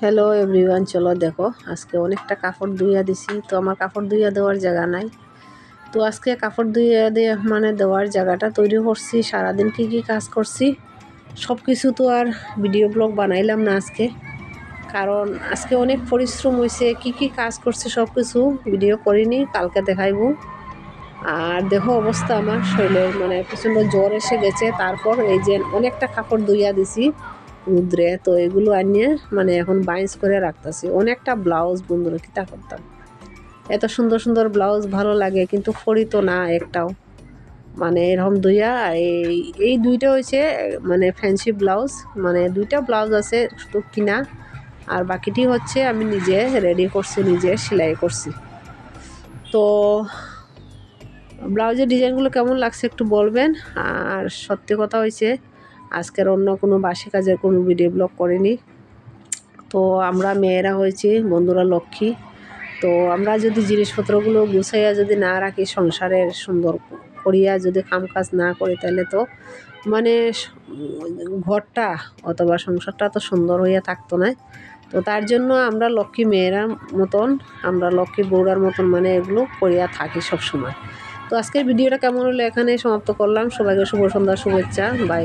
Hello everyone চলো দেখো, আজকে অনেকটা কাপড় ধুইয়া দিছি, তো আমার কাপড় ধুইয়া দেওয়ার জায়গা নাই। তো আজকে কাপড় ধুইয়া দিয়ে মানে দেওয়ার জায়গাটা তৈরি করছি, সারাদিন কী কী কাজ করছি সব কিছু তো আর ভিডিও ব্লগ বানাইলাম না আজকে। কারণ আজকে অনেক পরিশ্রম হয়েছে কি কি কাজ করছি সব কিছু ভিডিও করিনি, কালকে দেখাইব। আর দেখো অবস্থা আমার, শরীরের মানে প্রচণ্ড জ্বর এসে গেছে, তারপর এই যে অনেকটা কাপড় ধুইয়া দিছি। রুদ্রে তো এগুলো আনিয়ে মানে এখন বাইন্স করে রাখতেছি। অনেকটা ব্লাউজ বন্ধুরা কিতা করতাম? এত সুন্দর সুন্দর ব্লাউজ ভালো লাগে, কিন্তু ফড়ি তো না একটাও। মানে এরকম দুইয়া, এই এই দুইটা হয়েছে মানে ফ্যান্সি ব্লাউজ। মানে দুইটা ব্লাউজ আছে শুধু কিনা, আর বাকিটি হচ্ছে আমি নিজে রেডি করছি, নিজে সেলাই করছি। তো ব্লাউজের ডিজাইনগুলো কেমন লাগছে একটু বলবেন? আর সত্যি কথা হয়েছে আজকের অন্য কোনো বাসি কাজের কোনো ভিডিও ব্লগ করিনি। তো আমরা মেয়েরা হয়েছি, বন্ধুরা লক্ষ্মী। তো আমরা যদি জিনিসপত্রগুলো গুছাইয়া যদি না রাখি সংসারের সুন্দর করিয়া যদি কাম কাজ না করি, তাহলে তো মানে ঘরটা অথবা সংসারটা তো সুন্দর হইয়া থাকতো না। তো তার জন্য আমরা লক্ষ্মী মেয়েরা মতন, আমরা লক্ষ্মী বৌড়ার মতন মানে এগুলো করিয়া থাকি সব সময় তো আজকের ভিডিওটা কেমন হলো এখানে সমাপ্ত করলাম। সবাইকে শুভ সন্ধ্যা, শুভেচ্ছা। বাই